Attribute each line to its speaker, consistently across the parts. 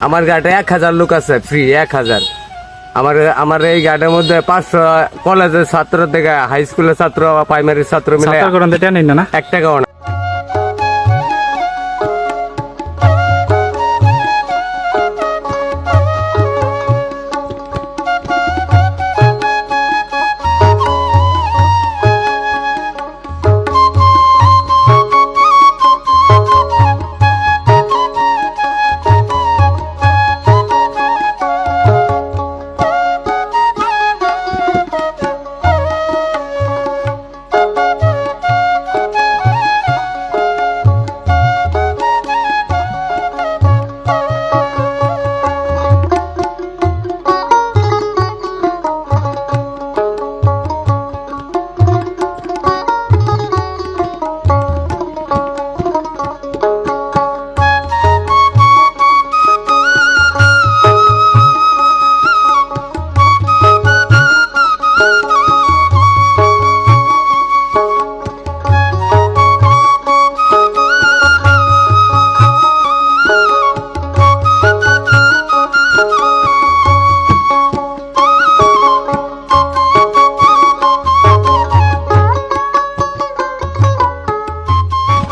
Speaker 1: আমার গাটে এক হাজার লোক আছে ফ্রি এক হাজার। আমার আমার এই গাড়ির মধ্যে পাঁচশো কলেজের ছাত্র থেকে হাই স্কুলের ছাত্র প্রাইমারি ছাত্র মিলে এক টাকাও না?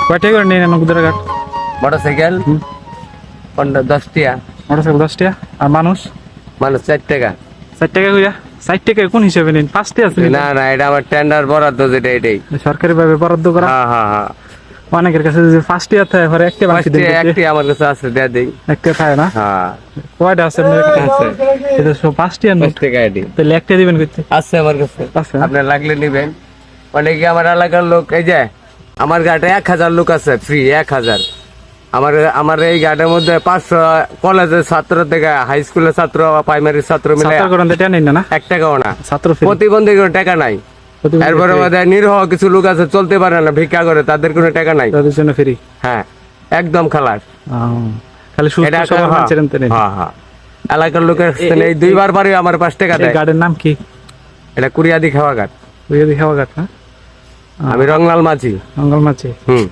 Speaker 2: কয়টা করে নেই না নকুদের ঘাট
Speaker 1: মোটর সাইকেল পনেরো দশ টাকা
Speaker 2: মোটর সাইকেল দশ টাকা আর মানুষ?
Speaker 1: মানুষ চার টাকা।
Speaker 2: ষাট টাকা কইরা? ষাট টাকা কোন হিসেবে নিন? পাঁচটি আছে
Speaker 1: না না এটা আমার টেন্ডার বরাদ্দ যেটা এটাই।
Speaker 2: সরকারি ভাবে বরাদ্দ করা?
Speaker 1: হ্যাঁ হ্যাঁ হ্যাঁ।
Speaker 2: অনেকের কাছে যে ফার্স্ট ইয়ার থাকে পরে একটা বাকি দেন
Speaker 1: একটি আমার কাছে আছে দেয়া দিই।
Speaker 2: একটা থাকে না?
Speaker 1: হ্যাঁ।
Speaker 2: কয়টা আছে আপনার কাছে? এটা সব আর
Speaker 1: পাঁচ
Speaker 2: নোট
Speaker 1: টাকা এটি
Speaker 2: তাহলে একটা দিবেন করতে
Speaker 1: আছে আমার কাছে।
Speaker 2: আছে
Speaker 1: আপনার লাগলে নিবেন। অনেকে আমার এলাকার লোক এই যে আমার গাটে এক হাজার লোক আছে ফ্রি এক হাজার। আমার আমার এই গাটের মধ্যে পাঁচশো কলেজের ছাত্র থেকে হাই স্কুলের ছাত্র বা প্রাইমারি ছাত্র মিলে এক টাকাও না
Speaker 2: ছাত্র
Speaker 1: প্রতিবন্ধী কোনো টাকা নাই। এরপরে আমাদের নিরহ কিছু লোক আছে চলতে পারে না ভিক্ষা করে তাদের কোনো টাকা নাই।
Speaker 2: তাদের জন্য ফ্রি
Speaker 1: হ্যাঁ একদম খালাস।
Speaker 2: খালি
Speaker 1: হ্যাঁ, হ্যাঁ, হ্যাঁ। এলাকার লোকের এই দুইবার পারি আমার পাঁচ টাকা দেয়।
Speaker 2: গার্ডের নাম কি?
Speaker 1: এটা কুড়িয়াদি খাওয়া ঘাট
Speaker 2: ওই খাওয়া ঘাট না?
Speaker 1: আমি রংলাল মাঝি।
Speaker 2: রংলাল মাঝি।
Speaker 1: হুম।